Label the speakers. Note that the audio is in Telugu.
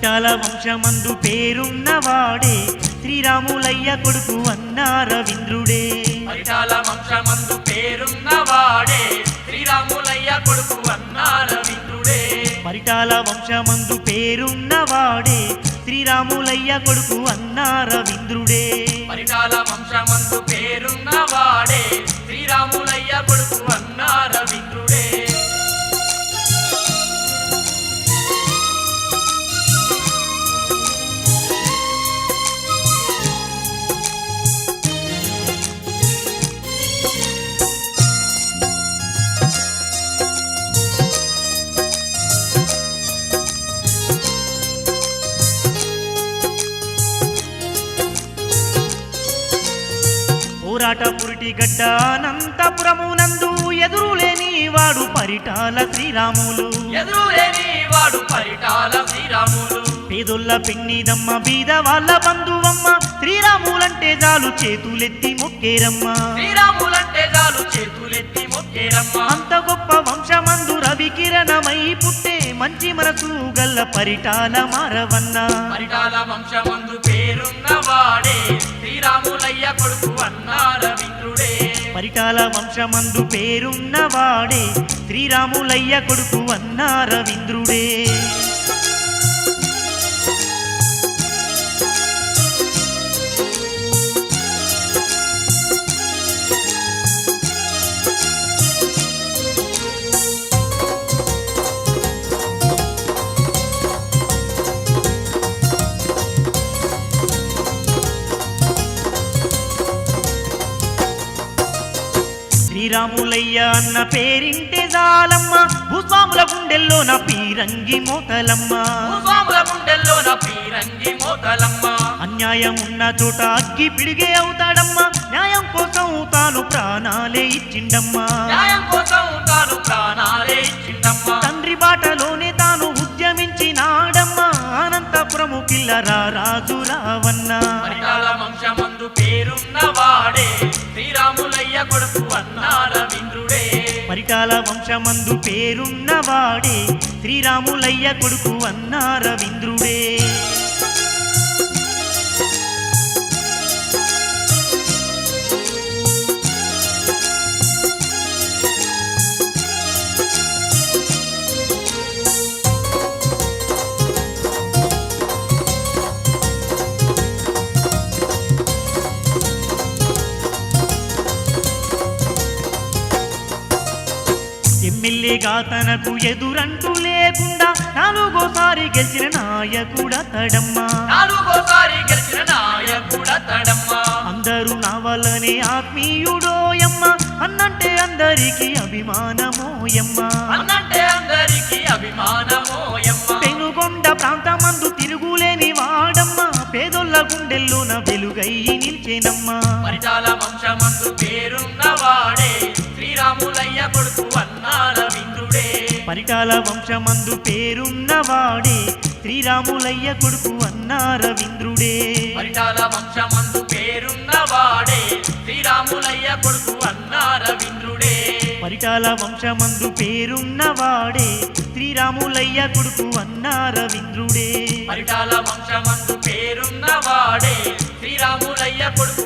Speaker 1: పరిటాల వంశమందు పేరున్నవాడే శ్రీరాములయ్య కొడుకు అన్నారవింద్రుడే
Speaker 2: పరిటాల వంశమందు పేరున్నవాడే శ్రీరాములయ్య కొడుకు అన్నారవింద్రుడే
Speaker 1: పరిటాల వంశమందు పేరున్నవాడే శ్రీరాములయ్య కొడుకు అన్నారవింద్రుడే
Speaker 2: పరిటాల వంశమందు పేరున్నవాడే శ్రీరాములయ్య కొడుకు అన్నారవింద్రుడే
Speaker 1: పోరాట పురిటి గడ్డ అనంతపురమునందు ఎదురులేని వాడు పరిటాల శ్రీరాములు.
Speaker 2: ఎదురులేని వాడు పరిటాల శ్రీరాములు.
Speaker 1: పేదొల్ల పెన్నిదమ్మ బీద వాళ్ళ బంధువమ్మ శ్రీరాములంటే చాలు చేతులెత్తి మొక్కేరమ్మ.
Speaker 2: శ్రీరాములంటే చాలు చేతులెత్తి మొక్కేరమ్మ.
Speaker 1: అంత గొప్ప వంశమందు రవికిరణమై పుట్టే మంచి మనసు గల్ల పరిటాల మారవన్న.
Speaker 2: పరిటాల వంశమందు పేరున్నవాడే శ్రీరాములయ్య కొడుకు అన్నారవింద్రుడే
Speaker 1: పరిటాల వంశమందు పేరున్నవాడే శ్రీరాములయ్య కొడుకు అన్నారవింద్రుడే శ్రీరాములయ్య అన్న పేరింటే జాలమ్మ. భూస్వాముల గుండెల్లో నా పీరంగి మోతలమ్మ.
Speaker 2: భూస్వాముల గుండెల్లో నా పీరంగి మోతలమ్మ.
Speaker 1: అన్యాయం ఉన్న చోట అగ్గి పిడిగే అవుతాడమ్మా. న్యాయం కోసం తాను ప్రాణాలే ఇచ్చిండమ్మా.
Speaker 2: న్యాయం కోసం తాను ప్రాణాలే ఇచ్చిండమ్మ.
Speaker 1: తండ్రి బాటలోనే తాను ఉద్యమించినాడమ్మా. అనంతపురము కిల్లరా రాజు రావన్న.
Speaker 2: వంశమందు పేరున్నవాడే శ్రీరాములయ్య కొడుకు అన్నారవింద్రుడే
Speaker 1: పరిటాల వంశమందు పేరున్నవాడే శ్రీరాములయ్య కొడుకు అన్నారవింద్రుడే. ఎమ్మెల్యేగా తనకు ఎదురంటూ లేకుండా నాలుగోసారి గెలిచిన నాయకుడతడమ్మా
Speaker 2: నాలుగోసారి గెలిచిన నాయకుడతడమ్మ
Speaker 1: అందరూ నా వల్లనే ఆత్మీయుడోయమ్మ అన్నంటే అందరికీ అభిమానమోయమ్మ
Speaker 2: అన్నంటే అందరికీ అభిమానమోయమ్మ
Speaker 1: పెనుగొండ ప్రాంతమందు తిరుగులేని వాడమ్మ. పేదొల్ల గుండెల్లోన వెలుగయ్యి నిల్చేనమ్మా.
Speaker 2: పరిటాల వంశమందు వీరయ్య పరిటాల వంశమందు పేరున్నవాడే శ్రీరాములయ్య కొడుకు అన్నారవింద్రుడే
Speaker 1: పరిటాల వంశమందు పేరున్నవాడే శ్రీరాములయ్య కొడుకు అన్నార వింద్రుడే
Speaker 2: పరిటాల వంశమందు పేరున్నవాడే శ్రీరాములయ్య కొడుకు అన్నార వింద్రుడే
Speaker 1: పరిటాల వంశమందు పేరున్నవాడే శ్రీరాములయ్య కొడుకు